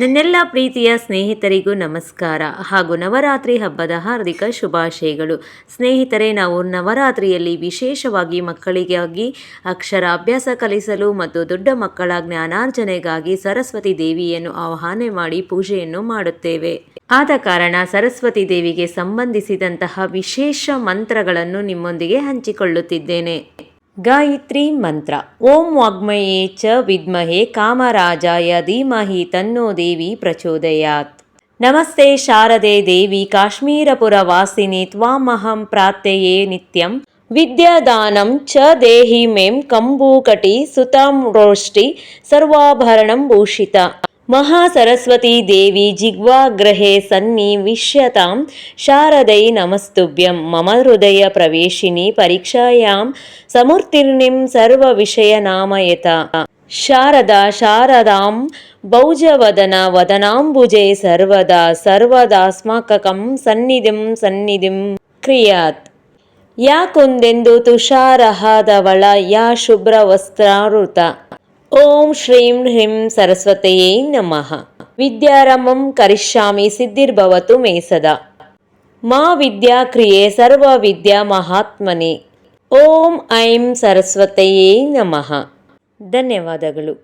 ನನ್ನೆಲ್ಲ ಪ್ರೀತಿಯ ಸ್ನೇಹಿತರಿಗೂ ನಮಸ್ಕಾರ ಹಾಗೂ ನವರಾತ್ರಿ ಹಬ್ಬದ ಹಾರ್ದಿಕ ಶುಭಾಶಯಗಳು. ಸ್ನೇಹಿತರೆ, ನಾವು ನವರಾತ್ರಿಯಲ್ಲಿ ವಿಶೇಷವಾಗಿ ಮಕ್ಕಳಿಗಾಗಿ ಅಕ್ಷರಾಭ್ಯಾಸ ಕಲಿಸಲು ಮತ್ತು ದೊಡ್ಡ ಮಕ್ಕಳ ಜ್ಞಾನಾರ್ಜನೆಗಾಗಿ ಸರಸ್ವತಿ ದೇವಿಯನ್ನು ಆಹ್ವಾನ ಮಾಡಿ ಪೂಜೆಯನ್ನು ಮಾಡುತ್ತೇವೆ. ಆದ ಕಾರಣ ಸರಸ್ವತಿ ದೇವಿಗೆ ಸಂಬಂಧಿಸಿದಂತಹ ವಿಶೇಷ ಮಂತ್ರಗಳನ್ನು ನಿಮ್ಮೊಂದಿಗೆ ಹಂಚಿಕೊಳ್ಳುತ್ತಿದ್ದೇನೆ. गायत्री मन्त्र ॐ वाग्मये च विद्महे कामराजाय धीमहि तन्नो देवी प्रचोदयात् नमस्ते शारदे देवी काश्मीरपुरवासिनि त्वामहं प्रार्थये नित्यं विद्यादानं च देहि में कम्बूकटिसुतां रोष्टि सर्वाभरणं भूषिता ಭೂಷಿತ ಮಹಾಸರಸ್ವತಿ ದೇವಿ ಜಿಗ್ವಾಗ್ರಹೆ ಸನ್ನಿವಿಶ್ಯತಾಂ ಶಾರದೈ ನಮಸ್ತುಭ್ಯಂ ಮಮ ಹೃದಯ ಪ್ರವೇಶಿನಿ ಪರೀಕ್ಷಾಯಾಂ ಸಮುತ್ತೀರ್ಣಿಂ ಸರ್ವವಿಷಯನಾಮಯತ ಶಾರದಾ ಶಾರದಾಂ ಭೌಜವದನ ವದನಾಂಬುಜೆ ಸರ್ವದಾ ಸರ್ವದಾಸ್ಮಾಕಕಂ ಸನ್ನಿಧಿಂ ಸನ್ನಿಧಿಂ ಕ್ರಿಯಾತ್ ಯಾಕೊಂದೆಂದು ತುಷಾರಹಾದವಳ ಯಾ ಶುಭ್ರ ವಸ್ತ್ರಾವೃತ ಓಂ ಶ್ರೀಂ ಹ್ರೀಂ ಸರಸ್ವತೆಯೇ ನಮಃ ವಿದ್ಯಾರಂಭಂ ಕರಿಷ್ಯಾಮಿ ಸಿದ್ಧಿರ್ಭವತು ಮೇ ಸದಾ ಮಾ ವಿದ್ಯಾ ಕ್ರಿಯೆ ಸರ್ವ ವಿದ್ಯಾ ಮಹಾತ್ಮನೆ ಓಂ ಐಂ ಸರಸ್ವತೆಯೇ ನಮಃ ಧನ್ಯವಾದಗಳು